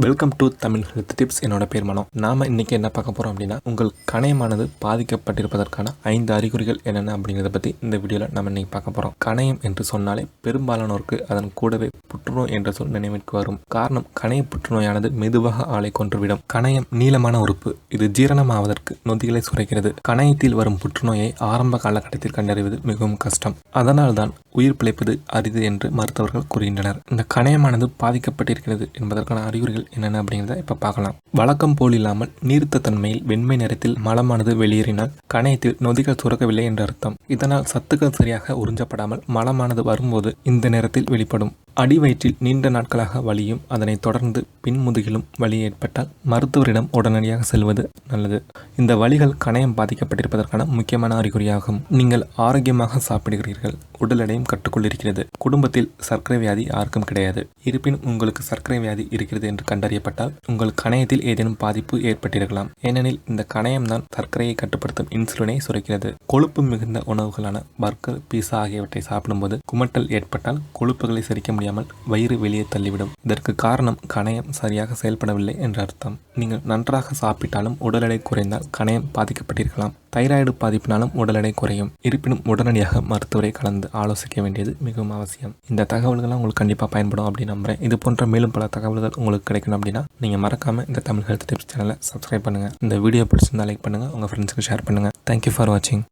Welcome to Tamil health tips என்னோட பேர் மனோ. நாம இன்னைக்கு என்ன பார்க்க போறோம் அப்படின்னா உங்கள் கணையமானது பாதிக்கப்பட்டிருப்பதற்கான ஐந்து அறிகுறிகள் என்னென்ன அப்படிங்கிறத பத்தி இந்த வீடியோவில் நம்ம இன்னைக்கு பார்க்க போறோம். கணையம் என்று சொன்னாலே பெரும்பாலானோருக்கு அதன் கூடவே புற்றுநோய் என்ற சொல் நினைவிற்கு வரும். காரணம் கணைய புற்றுநோயானது மெதுவாக ஆளை கொன்றுவிடும். கணையம் நீளமான உறுப்பு. இது ஜீரணமாவதற்கு நொதிகளை சுரைக்கிறது. கணையத்தில் வரும் புற்றுநோயை ஆரம்ப காலகட்டத்தில் கண்டறிவது மிகவும் கஷ்டம். அதனால்தான் உயிர் பிழைப்பது அரிது என்று மருத்துவர்கள் கூறுகின்றனர். இந்த கணையமானது பாதிக்கப்பட்டிருக்கிறது என்பதற்கான அறிகுறிகள் என்னென்ன அப்படிங்கிறத இப்போ பார்க்கலாம். வழக்கம் போல் இல்லாமல் நீர்த்த தன்மையில் வெண்மை நிறத்தில் மலமானது வெளியேறினால் கணையத்தில் நொதிகள் சுரக்கவில்லை என்று அர்த்தம். இதனால் சத்துக்கள் சரியாக உறிஞ்சப்படாமல் மலமானது வரும்போது இந்த நேரத்தில் வெளிப்படும். அடிவயிற்றில் நீண்ட நாட்களாக வலியும் அதனை தொடர்ந்து பின்முதுகிலும் வலி ஏற்பட்டால் மருத்துவரிடம் உடனடியாக செல்வது நல்லது. இந்த வலிகள் கணையம் பாதிக்கப்பட்டிருப்பதற்கான முக்கியமான அறிகுறியாகும். நீங்கள் ஆரோக்கியமாக சாப்பிடுகிறீர்கள். உடல் எடையும் கட்டுக்குள் இருக்கிறது. குடும்பத்தில் சர்க்கரை வியாதி யாருக்கும் கிடையாது. இருப்பினும் உங்களுக்கு சர்க்கரை வியாதி இருக்கிறது என்று கண்டறியப்பட்டால் உங்கள் கணையத்தில் ஏதேனும் பாதிப்பு ஏற்பட்டிருக்கலாம். ஏனெனில் இந்த கணையம்தான் சர்க்கரையை கட்டுப்படுத்தும் இன்சுலினை சுரக்கிறது. கொழுப்பு மிகுந்த உணவுகளான பர்கர் பீஸா ஆகியவற்றை சாப்பிடும்போது குமட்டல் ஏற்பட்டால் கொழுப்புகளை சரிக்க முடியாமல் வயிறு வெளியே தள்ளிவிடும். இதற்கு காரணம் கணையம் சரியாக செயல்படவில்லை என்று அர்த்தம். நீங்கள் நன்றாக சாப்பிட்டாலும் உடல் எடை குறைந்தால் கணையம் பாதிக்கப்பட்டிருக்கலாம். தைராய்டு பாதிப்பினாலும் உடல் எடை குறையும். இருப்பினும் உடனடியாக மருத்துவரை கலந்து ஆலோசிக்க வேண்டியது மிகவும் அவசியம். இந்த தகவல்கள்லாம் உங்களுக்கு கண்டிப்பாக பயன்படும் அப்படின்னு நம்புறேன். இது போன்ற மேலும் பல தகவல்கள் உங்களுக்கு கிடைக்கணும் அப்படின்னா நீங்கள் மறக்காமல் இந்த தமிழ் ஹெல்த் டிப்ஸ் சேனலை சப்ஸ்கிரைப் பண்ணுங்கள் இந்த வீடியோ பிடிச்சிருந்தா லைக் பண்ணுங்கள் உங்கள் ஃப்ரெண்ட்ஸுக்கு ஷேர் பண்ணுங்கள் தேங்க்யூ ஃபார் வாட்சிங்